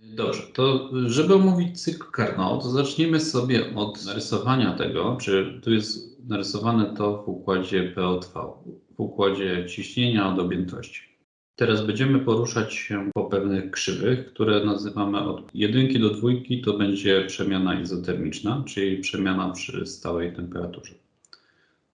Dobrze, to żeby omówić cykl Carnot, to zacznijmy sobie od narysowania tego, czy tu jest narysowane to w układzie PO2, w układzie ciśnienia od objętości. Teraz będziemy poruszać się po pewnych krzywych, które nazywamy od jedynki do dwójki, to będzie przemiana izotermiczna, czyli przemiana przy stałej temperaturze.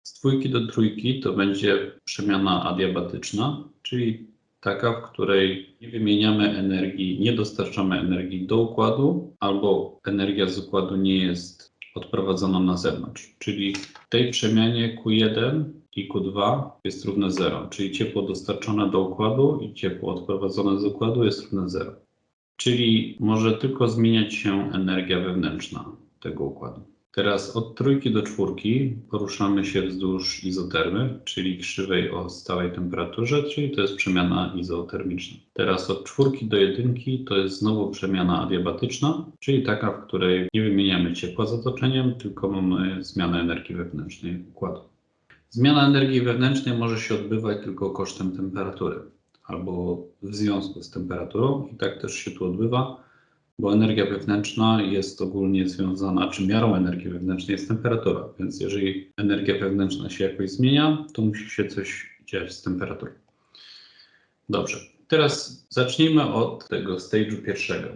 Z dwójki do trójki to będzie przemiana adiabatyczna, czyli taka, w której nie wymieniamy energii, nie dostarczamy energii do układu, albo energia z układu nie jest odprowadzona na zewnątrz. Czyli w tej przemianie Q1 i Q2 jest równe 0, czyli ciepło dostarczone do układu i ciepło odprowadzone z układu jest równe 0. Czyli może tylko zmieniać się energia wewnętrzna tego układu. Teraz od trójki do czwórki poruszamy się wzdłuż izotermy, czyli krzywej o stałej temperaturze, czyli to jest przemiana izotermiczna. Teraz od czwórki do jedynki to jest znowu przemiana adiabatyczna, czyli taka, w której nie wymieniamy ciepła z otoczeniem, tylko mamy zmianę energii wewnętrznej układu. Zmiana energii wewnętrznej może się odbywać tylko kosztem temperatury albo w związku z temperaturą i tak też się tu odbywa bo energia wewnętrzna jest ogólnie związana, czy miarą energii wewnętrznej jest temperatura, więc jeżeli energia wewnętrzna się jakoś zmienia, to musi się coś dziać z temperaturą. Dobrze, teraz zacznijmy od tego stage'u pierwszego.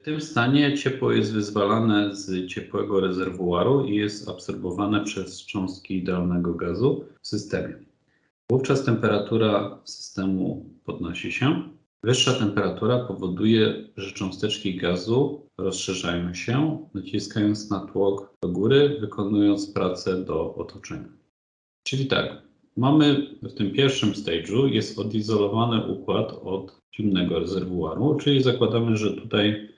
W tym stanie ciepło jest wyzwalane z ciepłego rezerwuaru i jest absorbowane przez cząstki idealnego gazu w systemie. Wówczas temperatura systemu podnosi się, Wyższa temperatura powoduje, że cząsteczki gazu rozszerzają się, naciskając na tłok do góry, wykonując pracę do otoczenia. Czyli tak, mamy w tym pierwszym stage'u jest odizolowany układ od zimnego rezerwuaru, czyli zakładamy, że tutaj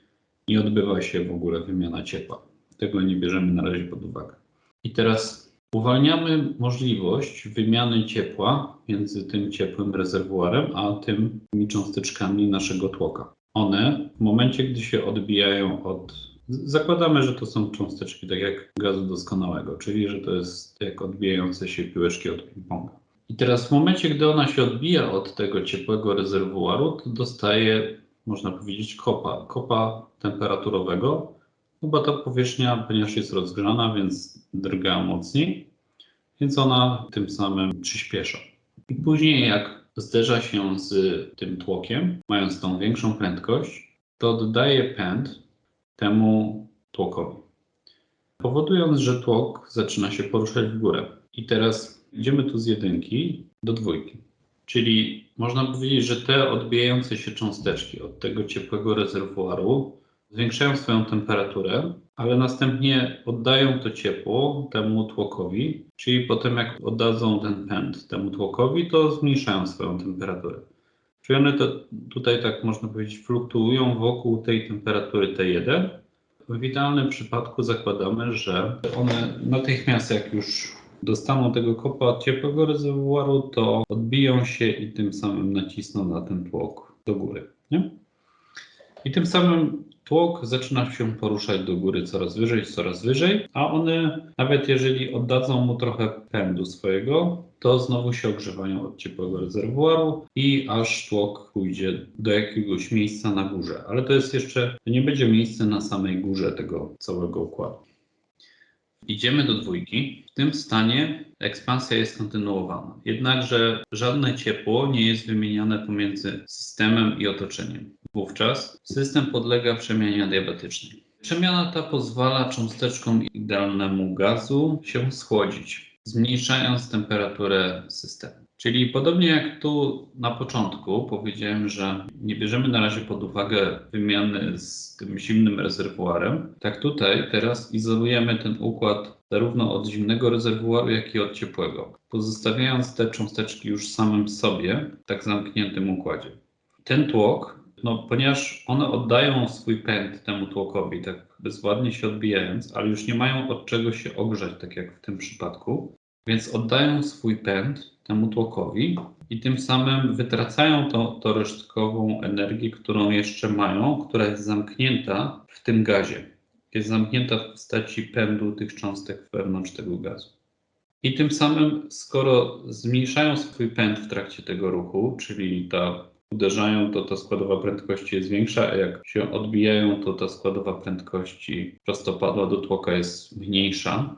nie odbywa się w ogóle wymiana ciepła. Tego nie bierzemy na razie pod uwagę. I teraz Uwalniamy możliwość wymiany ciepła między tym ciepłym rezerwuarem a tymi cząsteczkami naszego tłoka. One w momencie, gdy się odbijają od. Zakładamy, że to są cząsteczki tak jak gazu doskonałego, czyli że to jest jak odbijające się piłeczki od ping-ponga. I teraz w momencie, gdy ona się odbija od tego ciepłego rezerwuaru, to dostaje, można powiedzieć, kopa, kopa temperaturowego, bo ta powierzchnia, ponieważ jest rozgrzana, więc drga mocniej, więc ona tym samym przyspiesza. I później jak zderza się z tym tłokiem, mając tą większą prędkość, to oddaje pęd temu tłokowi. Powodując, że tłok zaczyna się poruszać w górę. I teraz idziemy tu z jedynki do dwójki. Czyli można powiedzieć, że te odbijające się cząsteczki od tego ciepłego rezerwuaru zwiększają swoją temperaturę, ale następnie oddają to ciepło temu tłokowi, czyli potem jak oddadzą ten pęd temu tłokowi, to zmniejszają swoją temperaturę. Czyli one to tutaj tak można powiedzieć fluktuują wokół tej temperatury T1. W idealnym przypadku zakładamy, że one natychmiast jak już dostaną tego kopa od ciepłego rezerwuaru, to odbiją się i tym samym nacisną na ten tłok do góry. Nie? I tym samym tłok zaczyna się poruszać do góry coraz wyżej, coraz wyżej, a one, nawet jeżeli oddadzą mu trochę pędu swojego, to znowu się ogrzewają od ciepłego rezerwuaru i aż tłok pójdzie do jakiegoś miejsca na górze. Ale to jest jeszcze, to nie będzie miejsce na samej górze tego całego układu. Idziemy do dwójki. W tym stanie ekspansja jest kontynuowana. Jednakże żadne ciepło nie jest wymieniane pomiędzy systemem i otoczeniem. Wówczas system podlega przemianie adiabatycznej. Przemiana ta pozwala cząsteczkom idealnemu gazu się schłodzić, zmniejszając temperaturę systemu. Czyli podobnie jak tu na początku powiedziałem, że nie bierzemy na razie pod uwagę wymiany z tym zimnym rezerwuarem, tak tutaj teraz izolujemy ten układ zarówno od zimnego rezerwuaru, jak i od ciepłego, pozostawiając te cząsteczki już samym sobie w tak zamkniętym układzie. Ten tłok, no, ponieważ one oddają swój pęd temu tłokowi, tak bezładnie się odbijając, ale już nie mają od czego się ogrzać, tak jak w tym przypadku, więc oddają swój pęd temu tłokowi i tym samym wytracają tą, tą resztkową energię, którą jeszcze mają, która jest zamknięta w tym gazie. Jest zamknięta w postaci pędu tych cząstek wewnątrz tego gazu. I tym samym, skoro zmniejszają swój pęd w trakcie tego ruchu, czyli ta uderzają, to ta składowa prędkości jest większa, a jak się odbijają, to ta składowa prędkości prostopadła do tłoka jest mniejsza.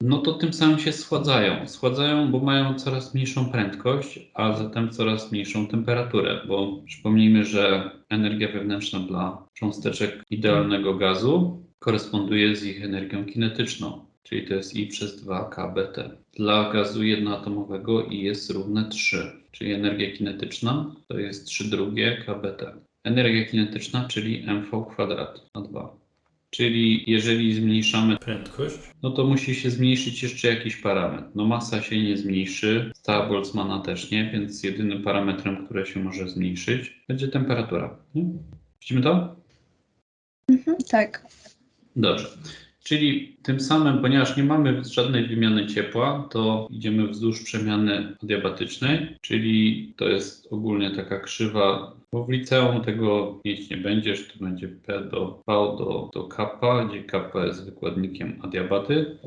No to tym samym się schładzają. Schładzają, bo mają coraz mniejszą prędkość, a zatem coraz mniejszą temperaturę, bo przypomnijmy, że energia wewnętrzna dla cząsteczek idealnego gazu koresponduje z ich energią kinetyczną, czyli to jest I przez 2 kBT. Dla gazu jednoatomowego I jest równe 3, czyli energia kinetyczna to jest 3 drugie kBT. Energia kinetyczna, czyli mv kwadrat na 2. Czyli jeżeli zmniejszamy prędkość, no to musi się zmniejszyć jeszcze jakiś parametr. No masa się nie zmniejszy, stała Boltzmana też nie, więc jedynym parametrem, który się może zmniejszyć, będzie temperatura. Nie? Widzimy to? Mhm, tak. Dobrze. Czyli tym samym, ponieważ nie mamy żadnej wymiany ciepła, to idziemy wzdłuż przemiany adiabatycznej, czyli to jest ogólnie taka krzywa, bo w liceum tego mieć nie będziesz, to będzie P do V do, do kappa, gdzie kappa jest wykładnikiem adiabaty.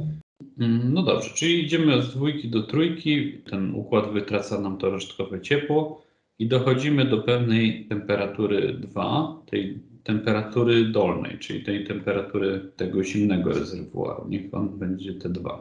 No dobrze, czyli idziemy od dwójki do trójki, ten układ wytraca nam to resztkowe ciepło i dochodzimy do pewnej temperatury 2, tej temperatury dolnej, czyli tej temperatury tego zimnego rezerwuaru. Niech on będzie T2.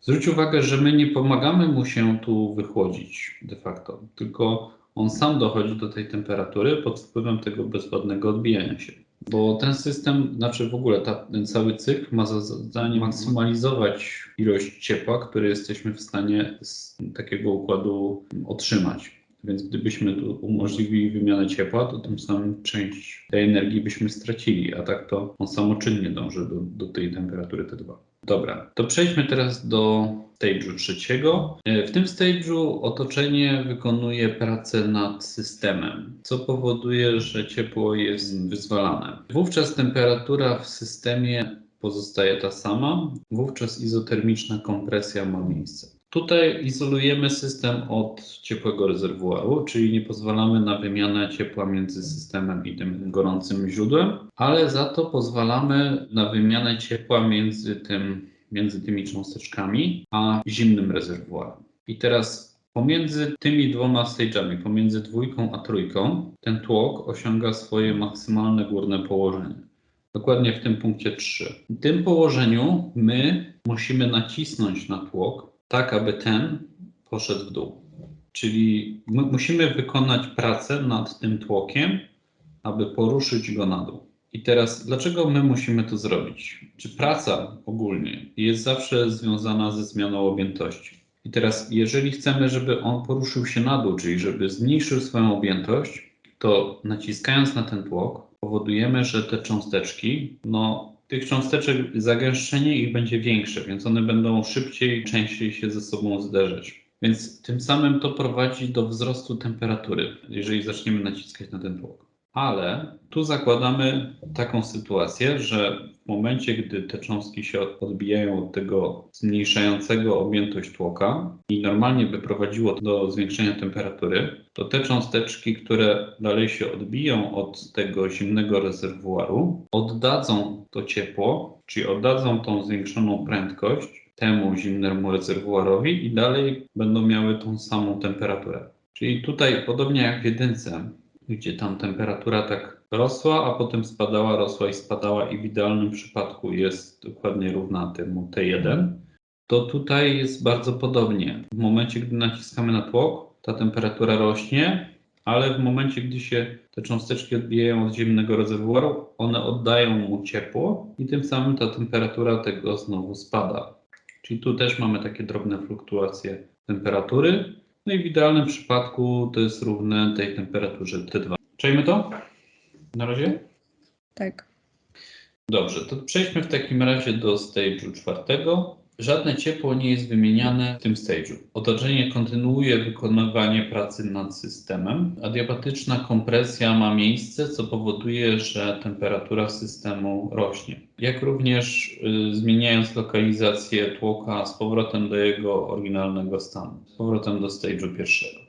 Zwróć uwagę, że my nie pomagamy mu się tu wychłodzić de facto, tylko on sam dochodzi do tej temperatury pod wpływem tego bezwładnego odbijania się. Bo ten system, znaczy w ogóle ta, ten cały cykl ma za zadanie maksymalizować ilość ciepła, które jesteśmy w stanie z takiego układu otrzymać. Więc gdybyśmy tu umożliwili wymianę ciepła, to tym samym część tej energii byśmy stracili, a tak to on samoczynnie dąży do, do tej temperatury T2. Dobra, to przejdźmy teraz do stage'u trzeciego. E, W tym stage'u otoczenie wykonuje pracę nad systemem, co powoduje, że ciepło jest wyzwalane. Wówczas temperatura w systemie pozostaje ta sama, wówczas izotermiczna kompresja ma miejsce. Tutaj izolujemy system od ciepłego rezerwuaru, czyli nie pozwalamy na wymianę ciepła między systemem i tym gorącym źródłem, ale za to pozwalamy na wymianę ciepła między, tym, między tymi cząsteczkami a zimnym rezerwuarem. I teraz pomiędzy tymi dwoma stage'ami, pomiędzy dwójką a trójką, ten tłok osiąga swoje maksymalne górne położenie. Dokładnie w tym punkcie 3. W tym położeniu my musimy nacisnąć na tłok, tak aby ten poszedł w dół. Czyli my musimy wykonać pracę nad tym tłokiem, aby poruszyć go na dół. I teraz, dlaczego my musimy to zrobić? Czy praca ogólnie jest zawsze związana ze zmianą objętości? I teraz, jeżeli chcemy, żeby on poruszył się na dół, czyli żeby zmniejszył swoją objętość, to naciskając na ten tłok, powodujemy, że te cząsteczki, no tych cząsteczek, zagęszczenie ich będzie większe, więc one będą szybciej, częściej się ze sobą zderzać. Więc tym samym to prowadzi do wzrostu temperatury, jeżeli zaczniemy naciskać na ten tłok. Ale tu zakładamy taką sytuację, że w momencie, gdy te cząstki się odbijają od tego zmniejszającego objętość tłoka i normalnie by prowadziło to do zwiększenia temperatury, to te cząsteczki, które dalej się odbiją od tego zimnego rezerwuaru, oddadzą to ciepło, czyli oddadzą tą zwiększoną prędkość temu zimnemu rezerwuarowi i dalej będą miały tą samą temperaturę. Czyli tutaj, podobnie jak w jedynce, gdzie tam temperatura tak rosła, a potem spadała, rosła i spadała i w idealnym przypadku jest dokładnie równa temu T1, to tutaj jest bardzo podobnie. W momencie, gdy naciskamy na tłok, ta temperatura rośnie, ale w momencie, gdy się te cząsteczki odbijają od zimnego rezerwuaru, one oddają mu ciepło i tym samym ta temperatura tego znowu spada. Czyli tu też mamy takie drobne fluktuacje temperatury. No i w idealnym przypadku to jest równe tej temperaturze T2. Czajmy to? Na razie? Tak. Dobrze, to przejdźmy w takim razie do stage'u czwartego. Żadne ciepło nie jest wymieniane w tym stage'u. Otoczenie kontynuuje wykonywanie pracy nad systemem. Adiabatyczna kompresja ma miejsce, co powoduje, że temperatura systemu rośnie. Jak również y, zmieniając lokalizację tłoka z powrotem do jego oryginalnego stanu, z powrotem do stage'u pierwszego.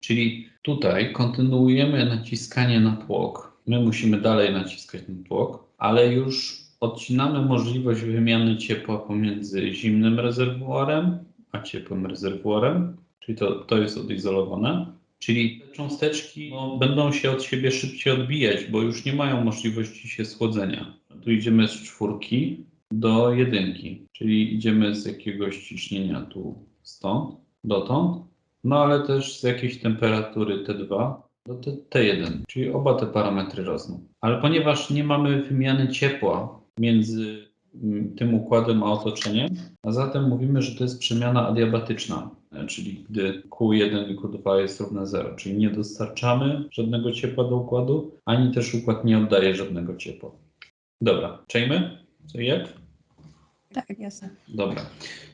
Czyli tutaj kontynuujemy naciskanie na tłok. My musimy dalej naciskać na tłok, ale już odcinamy możliwość wymiany ciepła pomiędzy zimnym rezerwuarem a ciepłym rezerwuarem, czyli to, to jest odizolowane. Czyli te cząsteczki no, będą się od siebie szybciej odbijać, bo już nie mają możliwości się schłodzenia. Tu idziemy z czwórki do jedynki, czyli idziemy z jakiegoś ciśnienia tu stąd, dotąd, no ale też z jakiejś temperatury T2 do T- T1, czyli oba te parametry rosną. Ale ponieważ nie mamy wymiany ciepła między mm, tym układem a otoczeniem, a zatem mówimy, że to jest przemiana adiabatyczna, e, czyli gdy Q1 i Q2 jest równe 0, czyli nie dostarczamy żadnego ciepła do układu, ani też układ nie oddaje żadnego ciepła. Dobra, czejmy? Co jak? Tak, jasne. Dobra.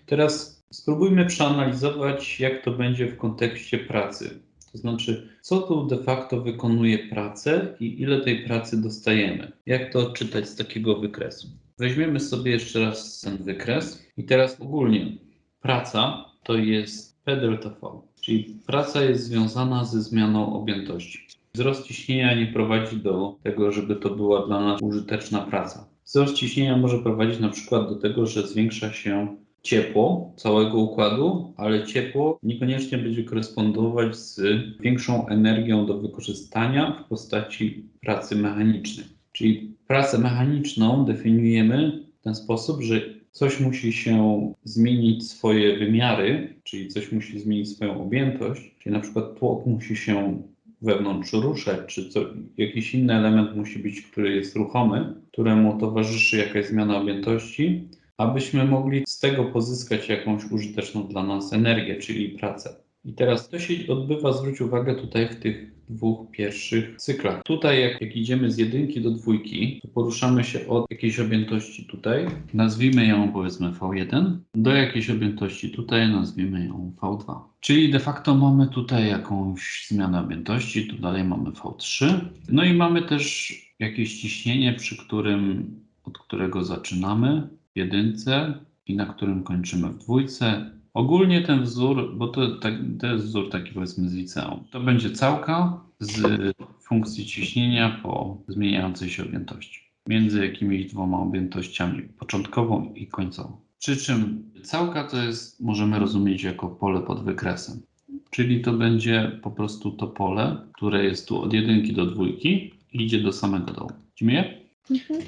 Teraz spróbujmy przeanalizować, jak to będzie w kontekście pracy. To znaczy, co tu de facto wykonuje pracę i ile tej pracy dostajemy. Jak to odczytać z takiego wykresu? Weźmiemy sobie jeszcze raz ten wykres i teraz ogólnie praca to jest P delta V, czyli praca jest związana ze zmianą objętości. Wzrost ciśnienia nie prowadzi do tego, żeby to była dla nas użyteczna praca. Wzrost ciśnienia może prowadzić na przykład do tego, że zwiększa się ciepło całego układu, ale ciepło niekoniecznie będzie korespondować z większą energią do wykorzystania w postaci pracy mechanicznej. Czyli pracę mechaniczną definiujemy w ten sposób, że coś musi się zmienić swoje wymiary, czyli coś musi zmienić swoją objętość, czyli na przykład tłok musi się wewnątrz ruszać, czy co, jakiś inny element musi być, który jest ruchomy, któremu towarzyszy jakaś zmiana objętości, abyśmy mogli z tego pozyskać jakąś użyteczną dla nas energię, czyli pracę. I teraz to się odbywa, zwróć uwagę tutaj w tych dwóch pierwszych cyklach. Tutaj jak, jak idziemy z jedynki do dwójki, to poruszamy się od jakiejś objętości tutaj, nazwijmy ją powiedzmy V1, do jakiejś objętości tutaj, nazwijmy ją V2. Czyli de facto mamy tutaj jakąś zmianę objętości, tu dalej mamy V3. No i mamy też jakieś ciśnienie, przy którym, od którego zaczynamy jedynce i na którym kończymy w dwójce. Ogólnie ten wzór, bo to, tak, to jest wzór taki powiedzmy z liceum, to będzie całka z funkcji ciśnienia po zmieniającej się objętości. Między jakimiś dwoma objętościami, początkową i końcową. Przy czym całka to jest, możemy rozumieć jako pole pod wykresem. Czyli to będzie po prostu to pole, które jest tu od jedynki do dwójki i idzie do samego dołu. Widzimy? Mhm.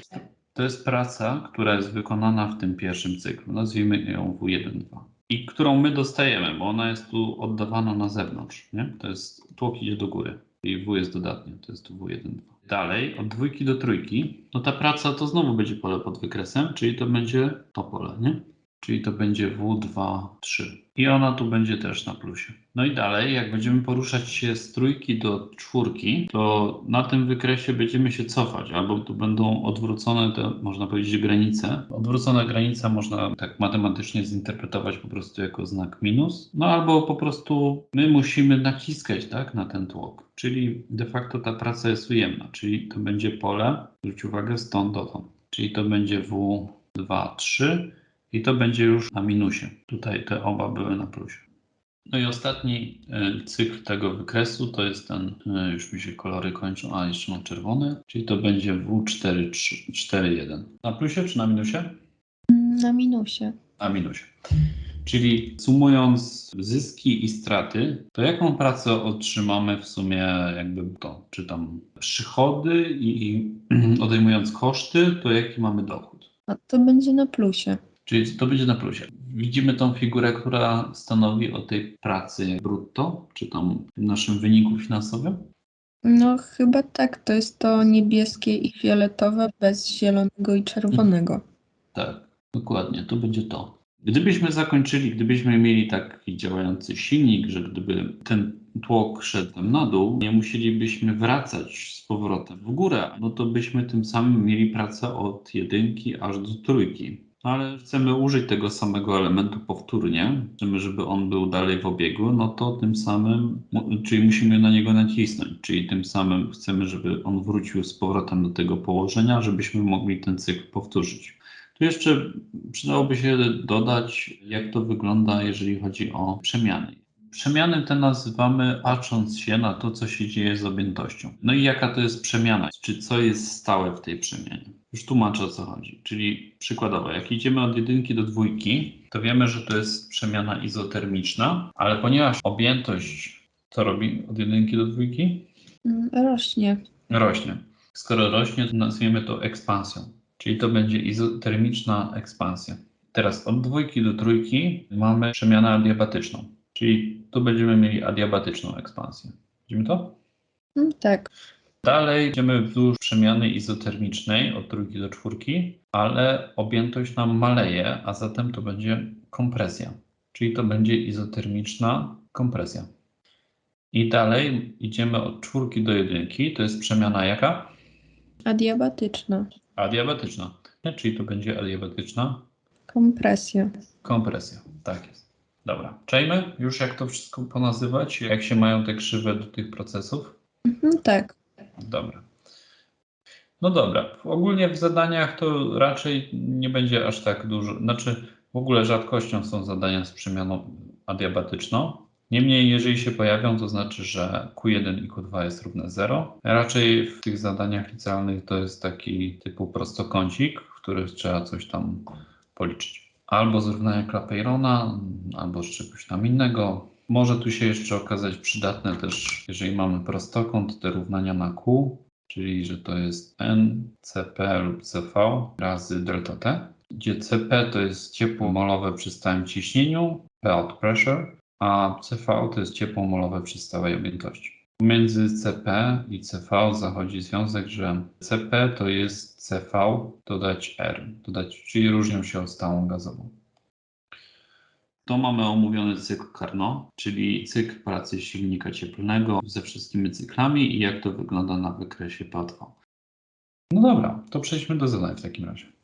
To jest praca, która jest wykonana w tym pierwszym cyklu. Nazwijmy ją W1-2. I którą my dostajemy, bo ona jest tu oddawana na zewnątrz. Nie? To jest tłok idzie do góry. I W jest dodatnie, to jest tu W1-2. Dalej, od dwójki do trójki, no ta praca to znowu będzie pole pod wykresem, czyli to będzie to pole, nie? Czyli to będzie W2, 3. I ona tu będzie też na plusie. No i dalej, jak będziemy poruszać się z trójki do czwórki, to na tym wykresie będziemy się cofać, albo tu będą odwrócone te, można powiedzieć, granice. Odwrócona granica można tak matematycznie zinterpretować po prostu jako znak minus, no albo po prostu my musimy naciskać tak, na ten tłok. Czyli de facto ta praca jest ujemna, czyli to będzie pole, zwróć uwagę, stąd dotąd. Czyli to będzie W2, 3 i to będzie już na minusie. Tutaj te oba były na plusie. No i ostatni e, cykl tego wykresu to jest ten, e, już mi się kolory kończą, a jeszcze mam czerwony, czyli to będzie W4, 3, 4, 1. Na plusie czy na minusie? Na minusie. Na minusie. Czyli sumując zyski i straty, to jaką pracę otrzymamy w sumie jakby to, czy tam przychody i, i odejmując koszty, to jaki mamy dochód? A to będzie na plusie. Czyli to będzie na plusie. Widzimy tą figurę, która stanowi o tej pracy brutto, czy tam naszym wyniku finansowym? No chyba tak, to jest to niebieskie i fioletowe bez zielonego i czerwonego. Tak, dokładnie, to będzie to. Gdybyśmy zakończyli, gdybyśmy mieli taki działający silnik, że gdyby ten tłok szedł tam na dół, nie musielibyśmy wracać z powrotem w górę, no to byśmy tym samym mieli pracę od jedynki aż do trójki. No ale chcemy użyć tego samego elementu powtórnie, chcemy, żeby on był dalej w obiegu, no to tym samym, czyli musimy na niego nacisnąć, czyli tym samym chcemy, żeby on wrócił z powrotem do tego położenia, żebyśmy mogli ten cykl powtórzyć. Tu jeszcze przydałoby się dodać, jak to wygląda, jeżeli chodzi o przemiany. Przemiany te nazywamy patrząc się na to, co się dzieje z objętością. No i jaka to jest przemiana, czy co jest stałe w tej przemianie. Już tłumaczę o co chodzi. Czyli przykładowo, jak idziemy od jedynki do dwójki, to wiemy, że to jest przemiana izotermiczna, ale ponieważ objętość Co robi od jedynki do dwójki? Mm, Rośnie. Rośnie. Skoro rośnie, to nazwiemy to ekspansją, czyli to będzie izotermiczna ekspansja. Teraz od dwójki do trójki mamy przemianę adiabatyczną, czyli tu będziemy mieli adiabatyczną ekspansję. Widzimy to? Mm, Tak. Dalej idziemy wzdłuż przemiany izotermicznej od trójki do czwórki, ale objętość nam maleje, a zatem to będzie kompresja, czyli to będzie izotermiczna kompresja. I dalej idziemy od czwórki do jedynki, to jest przemiana jaka? Adiabatyczna. Adiabetyczna, czyli to będzie adiabetyczna Kompresja. kompresja. Tak jest. Dobra, czajmy już jak to wszystko ponazywać, jak się mają te krzywe do tych procesów? Mhm, Tak. Dobra. No dobra, ogólnie w zadaniach to raczej nie będzie aż tak dużo, znaczy w ogóle rzadkością są zadania z przemianą adiabatyczną. Niemniej, jeżeli się pojawią, to znaczy, że Q1 i Q2 jest równe 0. Raczej w tych zadaniach licealnych to jest taki typu prostokącik, w którym trzeba coś tam policzyć. Albo z równania Clapeyrona, albo z czegoś tam innego. Może tu się jeszcze okazać przydatne też, jeżeli mamy prostokąt, te równania na Q, czyli że to jest N, CP lub CV razy delta T, gdzie CP to jest ciepło molowe przy stałym ciśnieniu, P pressure, a CV to jest ciepło molowe przy stałej objętości. Między CP i CV zachodzi związek, że CP to jest CV dodać R, dodać, czyli różnią się od stałą gazową. To mamy omówiony cykl Carnot, czyli cykl pracy silnika cieplnego ze wszystkimi cyklami i jak to wygląda na wykresie P2. No dobra, to przejdźmy do zadań w takim razie.